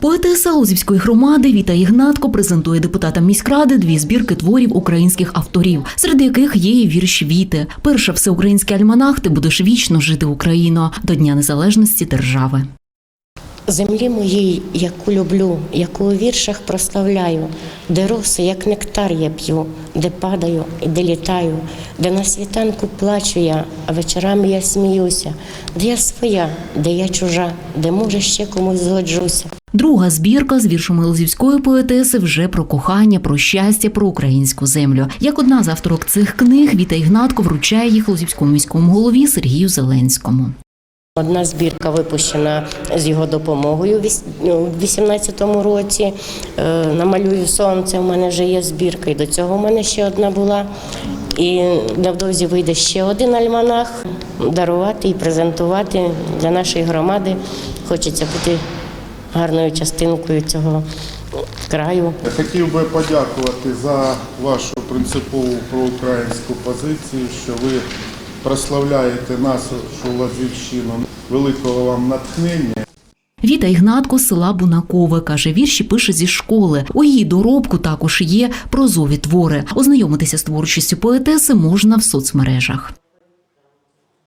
Поетеса Лозівської громади Віта Ігнатко презентує депутатам міськради дві збірки творів українських авторів, серед яких є і вірш Віти. Перша всеукраїнський альманах Ти будеш вічно жити Україно до Дня Незалежності держави. Землі моїй, яку люблю, яку у віршах прославляю, де роси, як нектар я п'ю, де падаю і де літаю, де на світанку плачу я, а вечорами я сміюся, де я своя, де я чужа, де може ще комусь згоджуся. Друга збірка з віршами лозівської поетеси вже про кохання, про щастя, про українську землю. Як одна з авторок цих книг, Віта Ігнатко вручає їх лозівському міському голові Сергію Зеленському. Одна збірка випущена з його допомогою ну, у 18-му році. Е, Намалюю сонце. У мене вже є збірка, і до цього в мене ще одна була. І невдовзі вийде ще один альманах дарувати і презентувати для нашої громади. Хочеться бути гарною частинкою цього краю. Я хотів би подякувати за вашу принципову проукраїнську позицію, що ви прославляєте нашу Лазівщину. Великого вам натхнення. Віта Ігнатко села Бунакове каже, вірші пише зі школи. У її доробку також є прозові твори. Ознайомитися з творчістю поетеси можна в соцмережах.